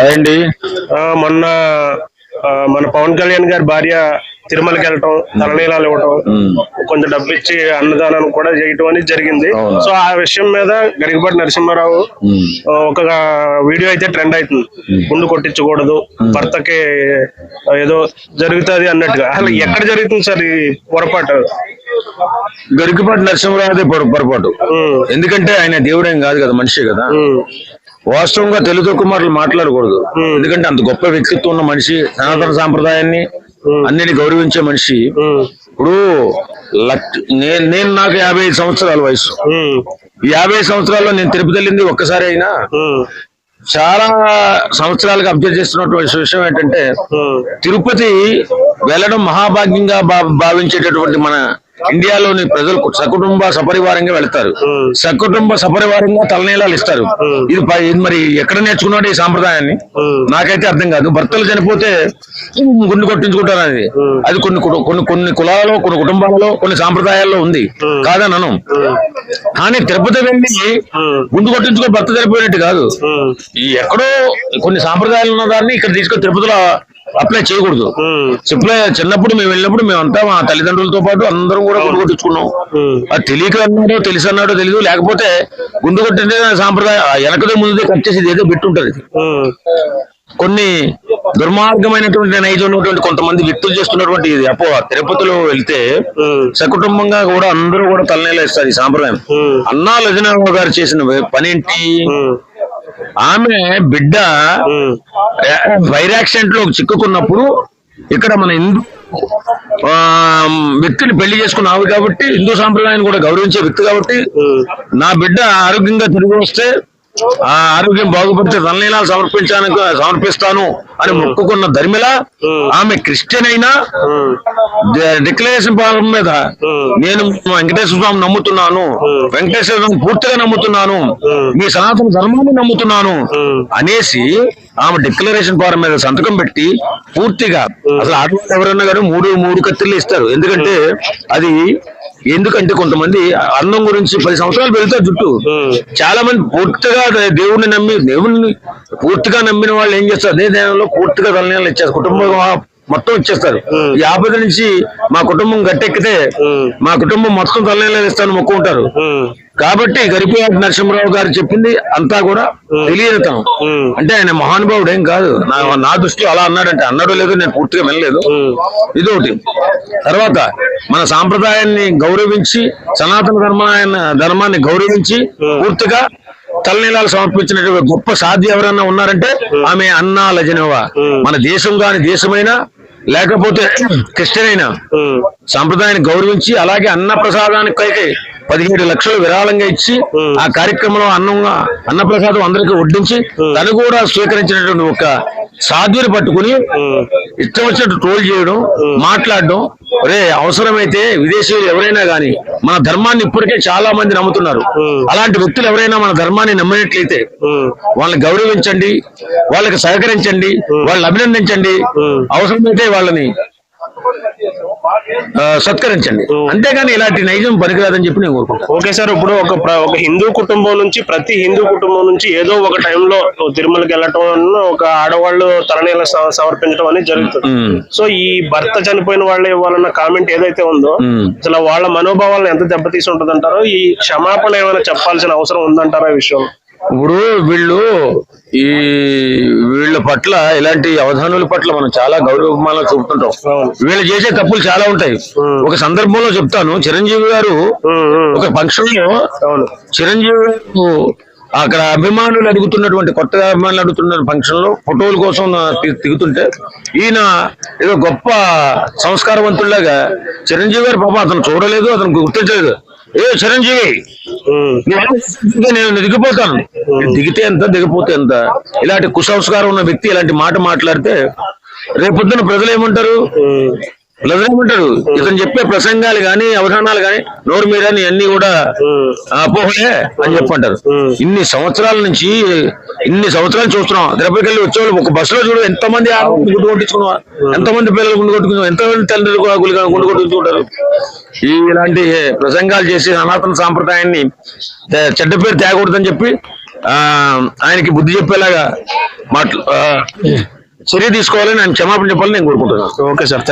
అండి మొన్న మన పవన్ కళ్యాణ్ గారి భార్య తిరుమలకి వెళ్ళటం తలనీలాలు ఇవ్వటం కొంచెం డబ్బు ఇచ్చి అన్నదానం కూడా చేయటం అనేది జరిగింది. సో ఆ విషయం మీద గరికపాటి నరసింహారావు ఒక వీడియో అయితే ట్రెండ్ అవుతుంది. ముందు కొట్టించకూడదు భర్తకి ఏదో జరుగుతుంది అన్నట్టుగా. అసలు ఎక్కడ జరుగుతుంది సార్ ఈ పొరపాటు? గరికపాటి నరసింహరావుదే పొర- పొరపాటు. ఎందుకంటే ఆయన దేవుడేం కాదు కదా మనిషి కదా. వాస్తవంగా తెలుగు మాటలు మాట్లాడకూడదు. ఎందుకంటే అంత గొప్ప వ్యక్తిత్వం ఉన్న మనిషి సనాతన సాంప్రదాయాన్ని అన్నిటి గౌరవించే మనిషి. ఇప్పుడు నేను నాకు యాభై ఐదు సంవత్సరాల వయసు. యాభై సంవత్సరాల్లో నేను తిరుపతి వెళ్ళింది ఒక్కసారి అయినా చాలా సంవత్సరాలుగా అబ్జర్వ్ చేస్తున్నటువంటి విషయం ఏంటంటే తిరుపతి వెళ్ళడం మహాభాగ్యంగా భావించేటటువంటి మన ఇండియాలోని ప్రజలు సకుటుంబ సపరివారంగా వెళ్తారు. సకుటుంబ సపరివారంగా తలనీలాలు ఇస్తారు. ఇది మరి ఎక్కడ నేర్చుకున్నాడు ఈ సాంప్రదాయాన్ని. నాకైతే అర్థం కాదు. భర్తలు చనిపోతే గుండు కొట్టించుకుంటారు అది. అది కొన్ని కొన్ని కొన్ని కులాలలో కొన్ని కుటుంబాలలో కొన్ని సాంప్రదాయాల్లో ఉంది. ఉమ్. కాదనను కానీ తిరుపతి వెళ్ళి గుండు కొట్టించుకొని భర్త చనిపోయినట్టు కాదు. ఎక్కడో కొన్ని సాంప్రదాయాలు ఉన్న దాన్ని ఇక్కడ తీసుకొని తిరుపతిలో అప్లై చేయకూడదు. చెప్పలే చిన్నప్పుడు మేము వెళ్ళినప్పుడు మేమంతా మా తల్లిదండ్రులతో పాటు అందరం కూడా గుండు కొట్టించుకున్నాం. అది తెలియక అన్నాడో తెలిసి అన్నాడో తెలియదు లేకపోతే గుండు కొట్టింటే సాంప్రదాయం వెనకదే ముందుదే కట్ చేసి ఏదో పెట్టుంటది ఉమ్, కొన్ని దుర్మార్గమైనటువంటి నైజం ఉన్నటువంటి కొంతమంది వ్యక్తులు చేస్తున్నటువంటి ఇది అపో తిరుపతిలో వెళ్తే సకుటుంబంగా కూడా అందరూ కూడా తలనేలా ఇస్తారు ఈ సాంప్రదాయం. అన్నా లజనారావు గారు చేసిన పనేంటి? ఆమె బిడ్డ ఫైర్ యాక్సిడెంట్లో చిక్కుకున్నప్పుడు ఇక్కడ మన హిందూ ఆ, వ్యక్తిని పెళ్ళి చేసుకున్నావు కాబట్టి హిందూ సాంప్రదాయాన్ని కూడా గౌరవించే వ్యక్తి కాబట్టి నా బిడ్డ ఆరోగ్యంగా తిరిగి వస్తే ఆ ఆరోగ్యం బాగుపడితే తలనీలాలు సమర్పించాను సమర్పిస్తాను అని మొక్కుకున్న ధర్మిల ఆమె క్రిస్టియన్ అయినా డిక్లరేషన్ ఫారం మీద నేను వెంకటేశ్వర స్వామి నమ్ముతున్నాను. వెంకటేశ్వర స్వామి పూర్తిగా నమ్ముతున్నాను. మీ సనాతన ధర్మాన్ని నమ్ముతున్నాను అనేసి ఆమె డిక్లరేషన్ ఫారం మీద సంతకం పెట్టి పూర్తిగా అసలు ఆడవాళ్ళు ఎవరన్నా కానీ మూడు మూడు కత్తిళ్ళు ఇస్తారు. ఎందుకంటే అది ఎందుకంటే కొంతమంది అందం గురించి పది సంవత్సరాలు పెరుగుతారు జుట్టు చాలా మంది పూర్తిగా దేవుణ్ణి నమ్మి దేవుణ్ణి పూర్తిగా నమ్మిన వాళ్ళు ఏం చేస్తారు? అదే దేవంలో పూర్తిగా తలనీళ్ళు ఇచ్చేస్తారు. కుటుంబం మొత్తం ఇచ్చేస్తారు. ఈ ఆపద నుంచి మా కుటుంబం గట్టెక్కితే మా కుటుంబం మొత్తం తలనీళ్ళు ఇస్తాను మొక్కుంటారు కాబట్టి గరిపియాటి నరసింహరావు గారు చెప్పింది అంతా కూడా తెలియనితనం ఉమ్, అంటే ఆయన మహానుభావుడు ఏం కాదు. నా దృష్టిలో అలా అన్నాడంటే అన్నాడో లేదో నేను పూర్తిగా వినలేదు. ఇదొకటి. తర్వాత మన సాంప్రదాయాన్ని గౌరవించి సనాతన ధర్మాన్ని ధర్మాన్ని గౌరవించి పూర్తిగా తలనీలాలు సమర్పించినటువంటి గొప్ప సాధ్య ఎవరన్నా ఉన్నారంటే ఆమె అన్నా లజనవా. మన దేశం కాని దేశమైనా లేకపోతే క్రిస్టియన్ సాంప్రదాయాన్ని గౌరవించి అలాగే అన్న ప్రసాదానికి పదిహేడు లక్షలు విరాళంగా ఇచ్చి ఆ కార్యక్రమంలో అన్నంగా అన్న ప్రసాదం అందరికీ వడ్డించి తను కూడా స్వీకరించినటువంటి ఒక సాధ్యుని పట్టుకుని ఇష్టం వచ్చినట్టు ట్రోల్ చేయడం మాట్లాడడం రే అవసరమైతే విదేశీయులు ఎవరైనా గాని మన ధర్మాన్ని ఇప్పటికే చాలా మంది నమ్ముతున్నారు. అలాంటి వ్యక్తులు ఎవరైనా మన ధర్మాన్ని నమ్మినట్లయితే వాళ్ళని గౌరవించండి వాళ్ళకి సహకరించండి వాళ్ళని అభినందించండి. అవసరమైతే వాళ్ళని సత్కరించండి. అంతేగాని ఇలాంటి నైజం పనికిరాదని చెప్పి నేను కోరుకుంటాను ఓకే సార్ ఇప్పుడు ఒక ఒక హిందూ కుటుంబం నుంచి ప్రతి హిందూ కుటుంబం నుంచి ఏదో ఒక టైంలో తిరుమలకి వెళ్ళటం ఒక ఆడవాళ్ళు తలనీల స- సమర్పించడం అనేది జరుగుతుంది. సో ఈ భర్త చనిపోయిన వాళ్ళు ఇవ్వాలన్న కామెంట్ ఏదైతే ఉందో. అసలు వాళ్ళ మనోభావాలను ఎంత దెబ్బతీసి ఉంటుందంటారో ఈ క్షమాపణ ఏమైనా చెప్పాల్సిన అవసరం ఉందంటారా ఈ విషయం ఇప్పుడు వీళ్ళు ఈ వీళ్ళ పట్ల ఇలాంటి అవధానుల పట్ల మనం చాలా గౌరవమానం చూపుతుంటాం. వీళ్ళు చేసే తప్పులు చాలా ఉంటాయి. ఒక సందర్భంలో చెప్తాను చిరంజీవి గారు ఒక ఫంక్షన్ చిరంజీవి గారు అక్కడ అభిమానులు అడుగుతున్నటువంటి కొత్తగా అభిమానులు అడుగుతున్న ఫంక్షన్లో ఫోటోల కోసం దిగుతుంటే ఈయన ఏదో గొప్ప సంస్కారవంతుల్లాగా చిరంజీవి గారు పాపం అతను చూడలేదు అతను గుర్తించలేదు. ఏ చిరంజీవి నేను దిగిపోతాను దిగితే ఎంత దిగిపోతే ఎంత? ఇలాంటి కుసంస్కారం ఉన్న వ్యక్తి ఇలాంటి మాట మాట్లాడితే రేపొద్దున ప్రజలు ఏమంటారు? ఏమంటారు ఇతను చెప్పే ప్రసంగాలు గాని అవధానాలు గాని నోరు మీద అన్ని కూడా అపోహలే అని చెప్పంటారు. ఇన్ని సంవత్సరాల నుంచి ఇన్ని సంవత్సరాలు చూస్తున్నాం. తిరుపతికి వెళ్ళి వచ్చేవాళ్ళు ఒక బస్సులో చూడు ఎంతమంది గుండు కొట్టించుకున్నాం ఎంతమంది పిల్లలు గుండు కొట్టుకున్నాం ఎంతమంది తల్లిదండ్రులు గుండు కొట్టించుకుంటారు? ఇలాంటి ప్రసంగాలు చేసి సనాతన సాంప్రదాయాన్ని చెడ్డ పేరు తేకూడదని చెప్పి ఆ, ఆయనకి బుద్ధి చెప్పేలాగా మాట్లా చర్య తీసుకోవాలని ఆయన క్షమాపణ చెప్పాలని నేను కోరుకుంటున్నాను. Okay sir